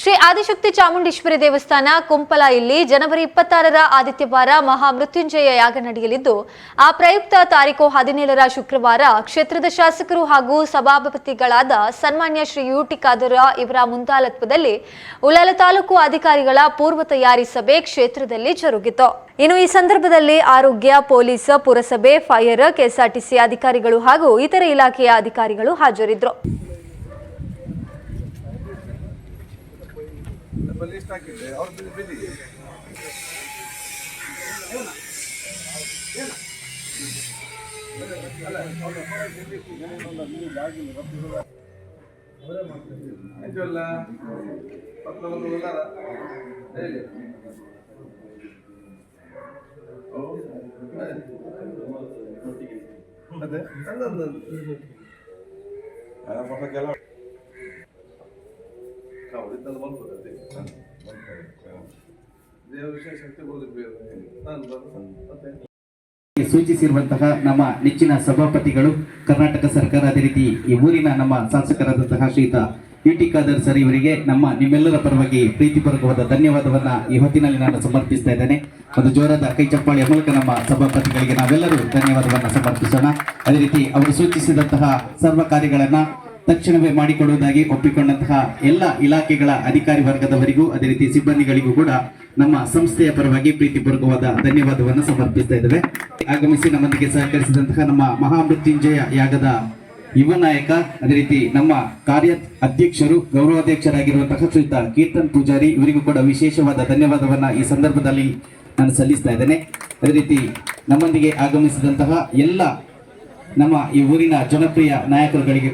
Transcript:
ಶ್ರೀ ಆದಿಶಕ್ತಿ ಚಾಮುಂಡೇಶ್ವರಿ ದೇವಸ್ಥಾನ ಕುಂಪಲ ಇಲ್ಲಿ ಜನವರಿ ಇಪ್ಪತ್ತಾರರ ಆದಿತ್ಯವಾರ ಮಹಾಮೃತ್ಯುಂಜಯ ಯಾಗ ನಡೆಯಲಿದ್ದು, ಆ ಪ್ರಯುಕ್ತ ತಾರೀಕು ಹದಿನೇಳರ ಶುಕ್ರವಾರ ಕ್ಷೇತ್ರದ ಶಾಸಕರು ಹಾಗೂ ಸಭಾಪತಿಗಳಾದ ಸನ್ಮಾನ್ಯ ಶ್ರೀ ಯುಟಿ ಖಾದರ ಇವರ ಮುಂದಾಳತ್ವದಲ್ಲಿ ಉಳಲ ತಾಲೂಕು ಅಧಿಕಾರಿಗಳ ಪೂರ್ವ ತಯಾರಿ ಸಭೆ ಕ್ಷೇತ್ರದಲ್ಲಿ ಜರುಗಿತು. ಇನ್ನು ಈ ಸಂದರ್ಭದಲ್ಲಿ ಆರೋಗ್ಯ, ಪೊಲೀಸ್, ಪುರಸಭೆ, ಫೈರ್, ಕೆಎಸ್ಆರ್ಟಿಸಿ ಅಧಿಕಾರಿಗಳು ಹಾಗೂ ಇತರ ಇಲಾಖೆಯ ಅಧಿಕಾರಿಗಳು ಹಾಜರಿದ್ದರು. ಲಿಸ್ಟ್ ಹಾಕಿದ್ದೆ ಅವ್ರು ಬಿಡಿ ಬಿಡಿ ಆಯ್ತಲ್ಲ ಪಕ್ಕದೊಂದು ಉಳ್ಳಾರ. ಹೇಳಿ. ಅದೇ. ಅವರಿದ್ದಲ್ಲ ಬಂದ್ಬಿಡುತ್ತೆ ದೇವರ ವಿಷಯ ಶಕ್ತಿ ಮತ್ತೆ? ಸೂಚಿಸಿರುವಂತಹ ನಮ್ಮ ನೆಚ್ಚಿನ ಸಭಾಪತಿಗಳು ಕರ್ನಾಟಕ ಸರ್ಕಾರ ಅದೇ ರೀತಿ ಈ ಊರಿನ ನಮ್ಮ ಶಾಸಕರಾದಂತಹ ಶ್ರೀತ ಯು ಟಿ ಖಾದರ್ ಸರ್ ಇವರಿಗೆ ನಮ್ಮ ನಿಮ್ಮೆಲ್ಲರ ಪರವಾಗಿ ಪ್ರೀತಿಪೂರ್ವಕವಾದ ಧನ್ಯವಾದವನ್ನ ಈ ಹೊತ್ತಿನಲ್ಲಿ ನಾನು ಸಮರ್ಪಿಸ್ತಾ ಇದ್ದೇನೆ. ಒಂದು ಜೋರಾದ ಕೈ ಚಪ್ಪಾಳಿಯ ಮೂಲಕ ನಮ್ಮ ಸಭಾಪತಿಗಳಿಗೆ ನಾವೆಲ್ಲರೂ ಧನ್ಯವಾದವನ್ನು ಸಮರ್ಪಿಸೋಣ. ಅದೇ ರೀತಿ ಅವರು ಸೂಚಿಸಿದಂತಹ ಸರ್ವ ಕಾರ್ಯಗಳನ್ನ ತಕ್ಷಣವೇ ಮಾಡಿಕೊಡುವುದಾಗಿ ಒಪ್ಪಿಕೊಂಡಂತಹ ಎಲ್ಲ ಇಲಾಖೆಗಳ ಅಧಿಕಾರಿ ವರ್ಗದವರಿಗೂ, ಅದೇ ರೀತಿ ಸಿಬ್ಬಂದಿಗಳಿಗೂ ಕೂಡ ನಮ್ಮ ಸಂಸ್ಥೆಯ ಪರವಾಗಿ ಪ್ರೀತಿಪೂರ್ವಕವಾದ ಧನ್ಯವಾದವನ್ನು ಸಮರ್ಪಿಸ್ತಾ ಇದ್ದೇವೆ. ಆಗಮಿಸಿ ನಮ್ಮೊಂದಿಗೆ ಸಹಕರಿಸಿದಂತಹ ನಮ್ಮ ಮಹಾಮೃತ್ಯುಂಜಯ ಯಾಗದ ಯುವ ನಾಯಕ, ಅದೇ ರೀತಿ ನಮ್ಮ ಕಾರ್ಯ ಅಧ್ಯಕ್ಷರು, ಗೌರವಾಧ್ಯಕ್ಷರಾಗಿರುವಂತಹ ಶ್ರೀತ ಕೀರ್ತನ್ ಪೂಜಾರಿ, ಇವರಿಗೂ ಕೂಡ ವಿಶೇಷವಾದ ಧನ್ಯವಾದವನ್ನು ಈ ಸಂದರ್ಭದಲ್ಲಿ ನಾನು ಸಲ್ಲಿಸ್ತಾ ಇದ್ದೇನೆ. ಅದೇ ರೀತಿ ನಮ್ಮೊಂದಿಗೆ ಆಗಮಿಸಿದಂತಹ ಎಲ್ಲ ನಮ್ಮ ಈ ಊರಿನ ಜನಪ್ರಿಯ ನಾಯಕರುಗಳಿಗೆ